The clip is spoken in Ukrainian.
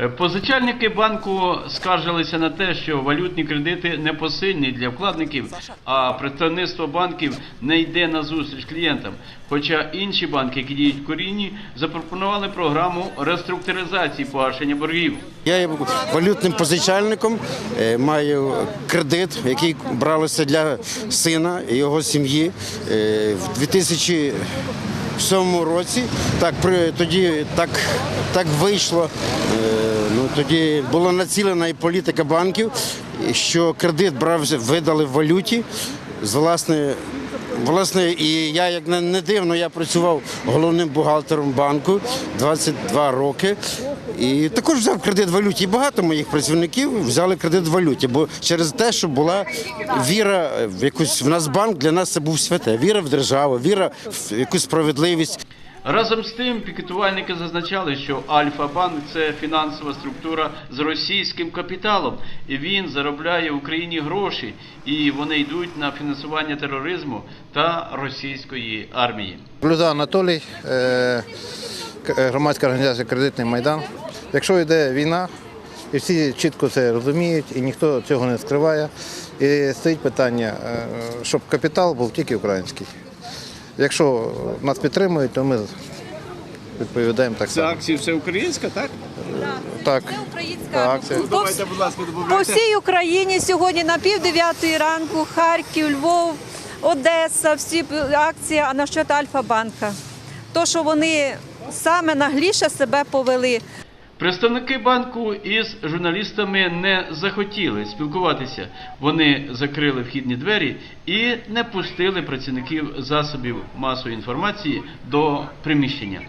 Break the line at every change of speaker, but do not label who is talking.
Е, позичальники банку скаржилися на те, що валютні кредити не посильні для вкладників, а представництво банків не йде на зустріч клієнтам. Хоча інші банки, які діють в корінні, запропонували програму реструктуризації погашення боргів.
Я є валютним позичальником, е, маю кредит, який бралося для сина і його сім'ї е, в 2000 7 році. Так при тоді так так вийшло. Е, ну тоді була націлена і політика банків, що кредит брав видали в валюті. З власне, власне, і я як не не дивно, я працював головним бухгалтером банку 22 роки. І також взяв кредит в валюті. І багато моїх працівників взяли кредит в валюті, бо через те, що була віра в якусь в нас банк для нас це був святе. Віра в державу, віра в якусь справедливість.
Разом з тим, пікетувальники зазначали, що Альфа-банк це фінансова структура з російським капіталом, і він заробляє в Україні гроші, і вони йдуть на фінансування тероризму та російської армії.
Блюда Анатолій, е, е, громадська організація Кредитний Майдан. Якщо йде війна, і всі чітко це розуміють, і ніхто цього не скриває. І стоїть питання, е, щоб капітал був тільки український. Якщо нас підтримують, то ми відповідаємо так
Це
само.
акція все українська, так?
Так,
Це українська
Так, це-
по,
Давайте, будь ласка,
по всій Україні сьогодні на пів дев'ятої ранку Харків, Львов, Одеса, всі акції а насчет Альфа-банка. То, що вони саме нагліше себе повели.
Представники банку із журналістами не захотіли спілкуватися. Вони закрили вхідні двері і не пустили працівників засобів масової інформації до приміщення.